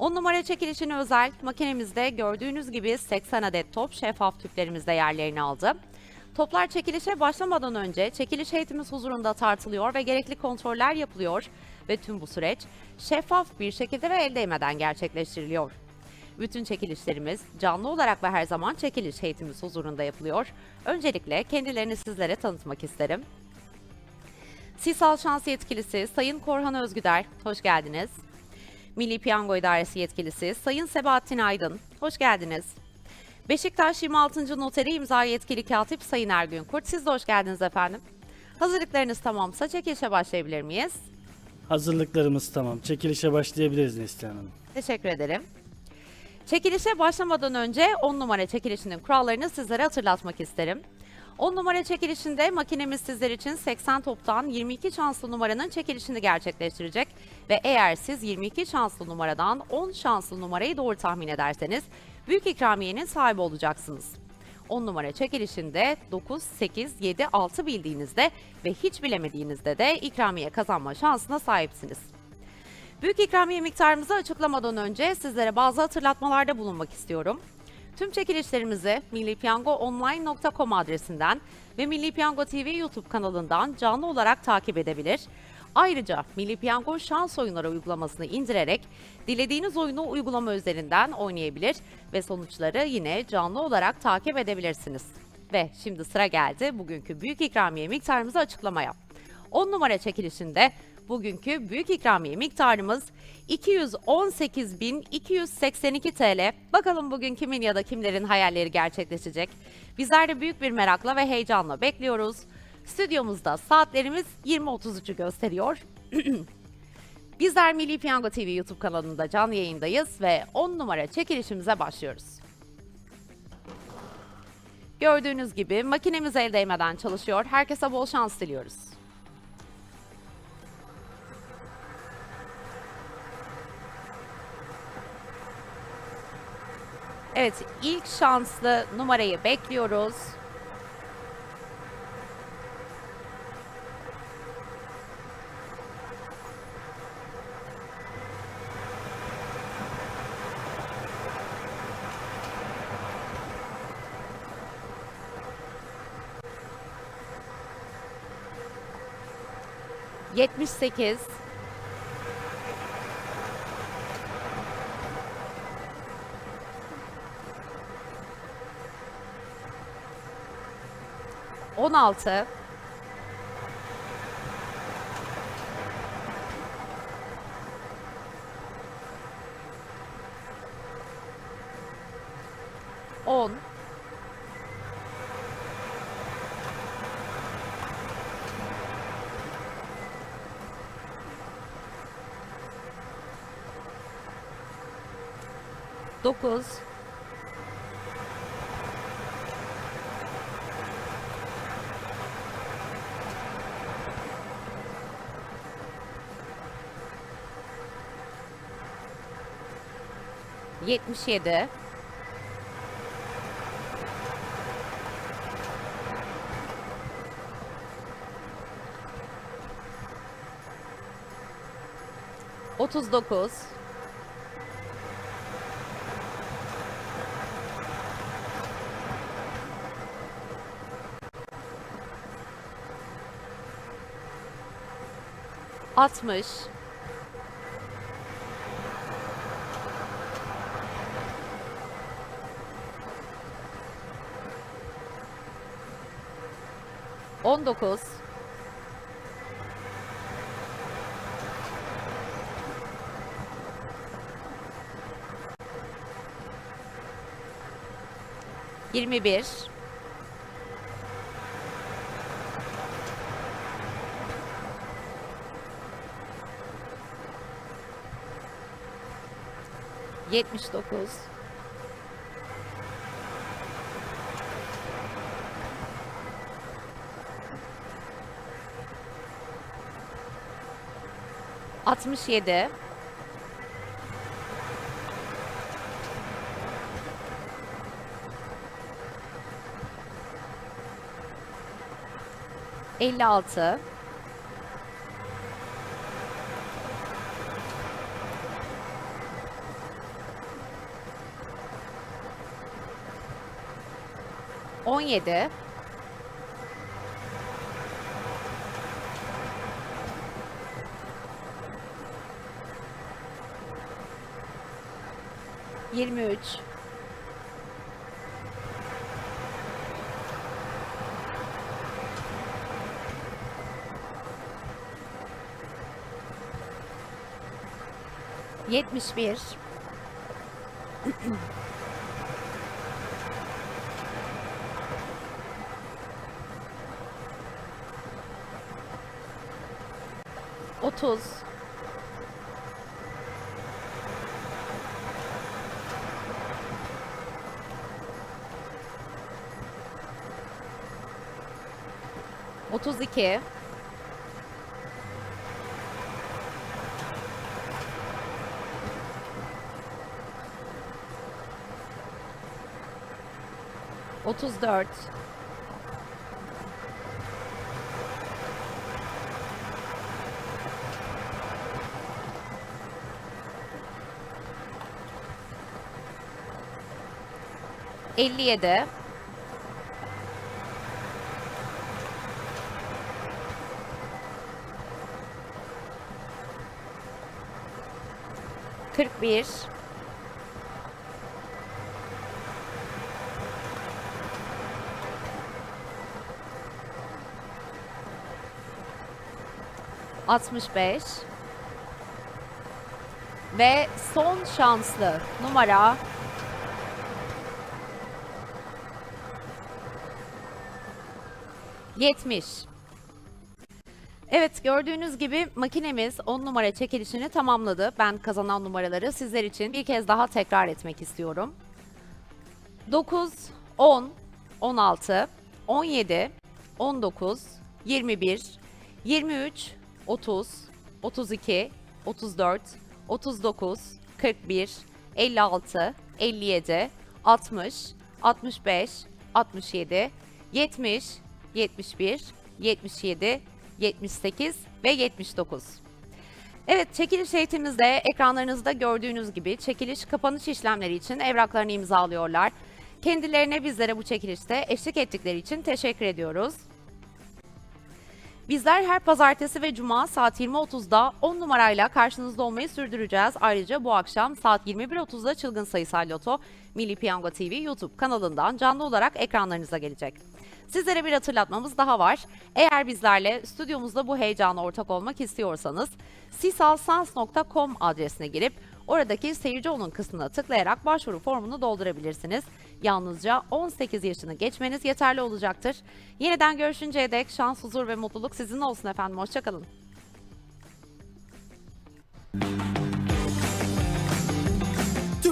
10 numara çekilişine özel makinemizde gördüğünüz gibi 80 adet top şeffaf tüplerimizde yerlerini aldı. Toplar çekilişe başlamadan önce çekiliş heyetimiz huzurunda tartılıyor ve gerekli kontroller yapılıyor ve tüm bu süreç şeffaf bir şekilde ve el değmeden gerçekleştiriliyor. Bütün çekilişlerimiz canlı olarak ve her zaman çekiliş heyetimiz huzurunda yapılıyor. Öncelikle kendilerini sizlere tanıtmak isterim. Sisal Şans Yetkilisi Sayın Korhan Özgüder, hoş geldiniz. Milli Piyango İdaresi Yetkilisi Sayın Sebahattin Aydın, hoş geldiniz. Beşiktaş 26. Noteri imza yetkili katip Sayın Ergün Kurt, siz de hoş geldiniz efendim. Hazırlıklarınız tamamsa çekilişe başlayabilir miyiz? Hazırlıklarımız tamam. Çekilişe başlayabiliriz Neslihan Hanım. Teşekkür ederim. Çekilişe başlamadan önce 10 numara çekilişinin kurallarını sizlere hatırlatmak isterim. 10 numara çekilişinde makinemiz sizler için 80 toptan 22 şanslı numaranın çekilişini gerçekleştirecek ve eğer siz 22 şanslı numaradan 10 şanslı numarayı doğru tahmin ederseniz büyük ikramiyenin sahibi olacaksınız. 10 numara çekilişinde 9, 8, 7, 6 bildiğinizde ve hiç bilemediğinizde de ikramiye kazanma şansına sahipsiniz. Büyük ikramiye miktarımızı açıklamadan önce sizlere bazı hatırlatmalarda bulunmak istiyorum. Tüm çekilişlerimizi millipiyangoonline.com adresinden ve Milli Piyango TV YouTube kanalından canlı olarak takip edebilir. Ayrıca Milli Piyango şans oyunları uygulamasını indirerek dilediğiniz oyunu uygulama üzerinden oynayabilir ve sonuçları yine canlı olarak takip edebilirsiniz. Ve şimdi sıra geldi bugünkü büyük ikramiye miktarımızı açıklamaya. 10 numara çekilişinde bugünkü büyük ikramiye miktarımız 218.282 TL. Bakalım bugün kimin ya da kimlerin hayalleri gerçekleşecek. Bizler de büyük bir merakla ve heyecanla bekliyoruz. Stüdyomuzda saatlerimiz 20.33'ü gösteriyor. Bizler Milli Piyango TV YouTube kanalında canlı yayındayız ve 10 numara çekilişimize başlıyoruz. Gördüğünüz gibi makinemiz el değmeden çalışıyor. Herkese bol şans diliyoruz. Evet, ilk şanslı numarayı bekliyoruz. Yetmiş sekiz. On altı. On. 77 39 60 19 21 79 67 56 17 23 71 30 32 34 57 41 65 ve son şanslı numara Yetmiş. Evet gördüğünüz gibi makinemiz 10 numara çekilişini tamamladı. Ben kazanan numaraları sizler için bir kez daha tekrar etmek istiyorum. 9, 10, 16, 17, 19, 21, 23, 30, 32, 34, 39, 41, 56, 57, 60, 65, 67, 70, 71, 77, 78 ve 79. Evet, çekiliş eğitimimizde ekranlarınızda gördüğünüz gibi çekiliş kapanış işlemleri için evraklarını imzalıyorlar. Kendilerine bizlere bu çekilişte eşlik ettikleri için teşekkür ediyoruz. Bizler her pazartesi ve cuma saat 20.30'da 10 numarayla karşınızda olmayı sürdüreceğiz. Ayrıca bu akşam saat 21.30'da Çılgın Sayısal Loto Milli Piyango TV YouTube kanalından canlı olarak ekranlarınıza gelecek. Sizlere bir hatırlatmamız daha var. Eğer bizlerle stüdyomuzda bu heyecana ortak olmak istiyorsanız sisalsans.com adresine girip oradaki seyirci olun kısmına tıklayarak başvuru formunu doldurabilirsiniz. Yalnızca 18 yaşını geçmeniz yeterli olacaktır. Yeniden görüşünceye dek şans, huzur ve mutluluk sizinle olsun efendim. Hoşçakalın. Tüm